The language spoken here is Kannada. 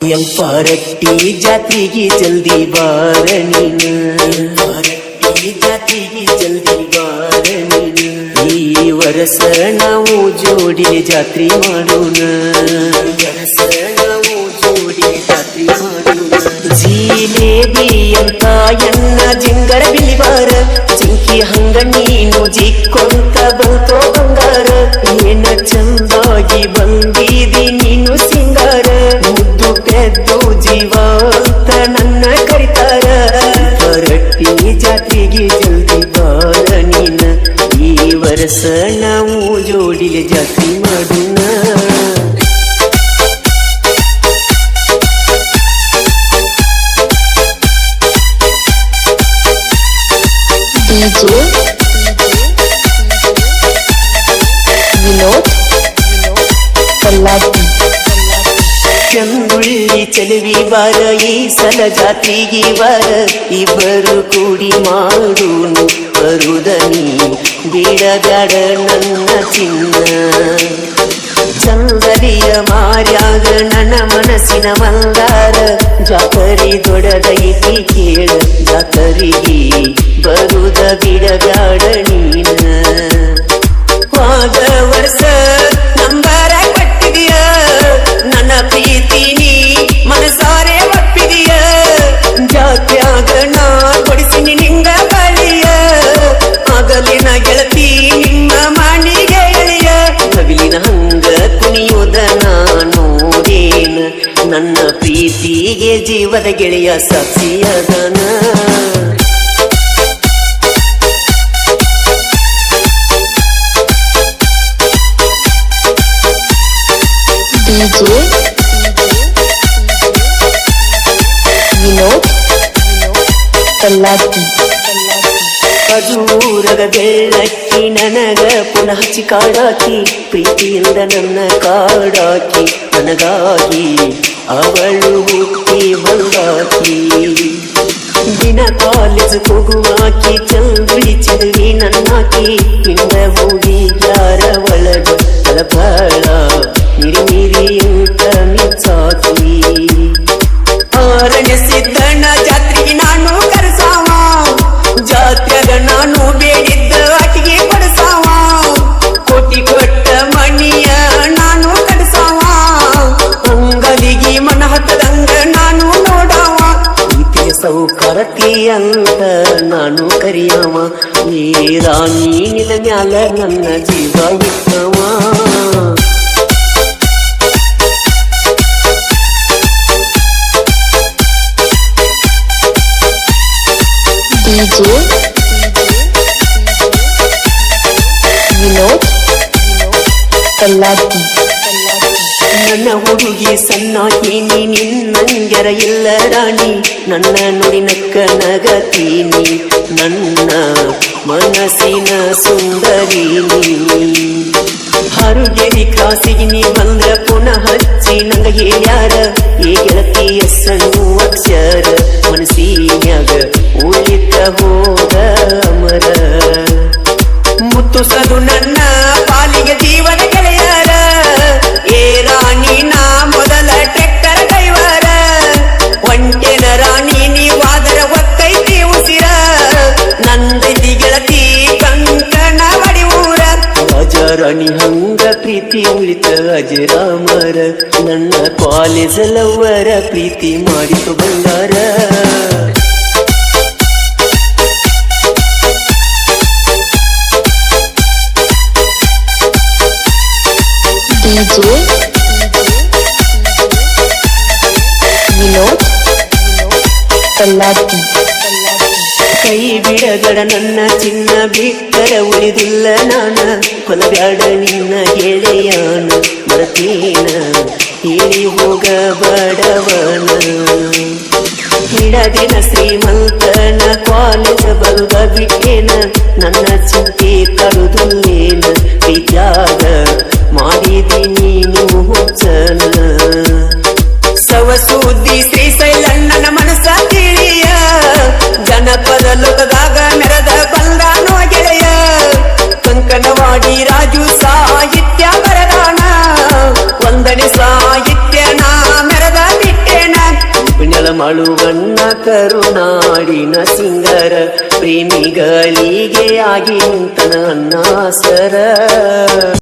ಎಂಪಾರಟ್ಟಿ ಜಾತ್ರೆಗೆ ಜಲ್ದಿ ಬಾರಣಿ ಪಾರಟ್ಟಿ ಜಾತ್ರೆಗೆ ಜಲ್ದಿ ಬಾರಣಿ ನೀನು ಈ ವರಸ ನಾವು ಜೋಡಿ ಜಾತ್ರೆ ಮಾಡೋಣ. ವರಸ ನಾವು ಜೋಡಿ ಜಾತ್ರೆ ಮಾಡೋಣ ಜಿಲೇಬಿ ಅಂತ ಎನ್ನ ಜಿಂಗರ ಬಿಲಿವಾರ. ಜಿಂಕಿ ಹಂಗ ನೀನು ಜಿಕ್ಕೊಂತ ಬಂತೋ ಬಂಗಾರ. ಏನ ಚಂದಾಗಿ ಬಂದಿದಿ ವರ್ಷ ನಾವು ಜೋಡಿಲೆ ಜಾತ್ರೆ ಮಾಡೋಣ DJ ವಿನೋದ್ ಕಲ್ಲಾಟಿ ಚಂದುಳ್ಳಿ ಚಲವಿ ವಾರ ಈ ಸಲ ಜಾತಿಗೆ ವಾರ ಇಬ್ಬರು ಕೂಡಿ ಮಾಡುನು. ಬರುದನಿ ಬೇಡ ಬ್ಯಾಡ ನನ್ನ ಚಿನ್ನ ಚಂದಲಿಯ ಮಾರ್ಯಾಗ ನನ್ನ ಮನಸ್ಸಿನ ಮಂದಾರ ಜಾತರಿ ದೊಡದೈತಿ ಪ್ರೀತಿಗೆ ಜೀವದ ಗೆಳೆಯ ಸಾಕ್ಷಿಯದನ ಖಜೂರದ ಬೆಳ್ಳಕ್ಕಿ ನನಗ ಪುನಃ ಚಿಕಾಡಾಕಿ ಪ್ರೀತಿಯಿಂದ ನನ್ನ ಕಾಡಾಕಿ ನನಗಾಗಿ ಅವಳು ಹುಟ್ಟಿ ಬಂದಾಕಿ ದಿನ ಕಾಲೇಜ್ ಹೋಗುವಾಕಿ ಚಂದ್ರಿ ಚಂದ್ರಿ ನನ್ನಾಕಿ ಹಿಂದ ಸೌಕರತಿ ಅಂತ ನಾನು ಕರಿಯವ ಈ ರಾಣಿ ನಿನ ಮ್ಯಾಲ ನನ್ನ ಜೀವ ಇಟ್ಟವ DJ ವಿನೋದ್ ಕಲ್ಲಾಟಿ ನನ್ನ ಹುಡುಗಿ ಸಣ್ಣಾಕಿ ನೀ ನಿನ್ನಂಗೆರ ಇಲ್ಲ ರಾಣಿ ನನ್ನ ನುಡಿ ನಗತೀನಿ, ನನ್ನ ಮನಸ್ಸಿನ ಸುಂದರಿ. ಹರುಗೆರಿ ಕ್ರಾಸಿಗೆ ನೀ ಬಂದ್ರ ಪುನಃ ಹಚ್ಚಿ, ನಂಗ ಹೇಳ್ಯಾರ ಏ ಗೆಳತಿಯ ಸಣ್ಣ ಅಕ್ಷರ ಮನಸ್ಸಿನ್ಯಾಗ ಉಳಿತ ಹೋದ ರಾಜಾರಾಣಿ ಹಂಗ ಪ್ರೀತಿ ಉಳಿತ ಅಜರಾಮರ. ನನ್ನ ಕಾಲೇಜ್ ಲವ್ವರ ಪ್ರೀತಿ ಮಾಡಿತು ಬಂಗಾರ. ವಿನೋದ್ ಕಲ್ಲಾಟಿ ಕೈ ಬಿಡಗಡ ನನ್ನ ಚಿನ್ನ ಬಿಟ್ಟರ ಉಳಿದಿಲ್ಲ ನಾನ. ಕೊಲಬ್ಯಾಡ ನಿನ್ನ ಗೆಳೆಯಾನ, ಮರತೀನ. ಹೇಳಿ ಹೋಗ ಬಡವನ ಹಿಡದಿನ ಶ್ರೀಮಂತನ ಕಾಲೇಜ ಬಲ್ಗ ಬಿಟ್ಟೇನ. ನನ್ನ ಚಿಂತೆ ತರುದುಲ್ಲೇನ ಪ್ರೀತ್ಯಾಗ ಮಳುವಣ್ಣ ಕರುನಾಡಿನ ಸಿಂಗರ ಪ್ರೇಮಿಗಳಿಗೆ ಆಗಿ ನಿಂತನ ಅನ್ನಾಸರ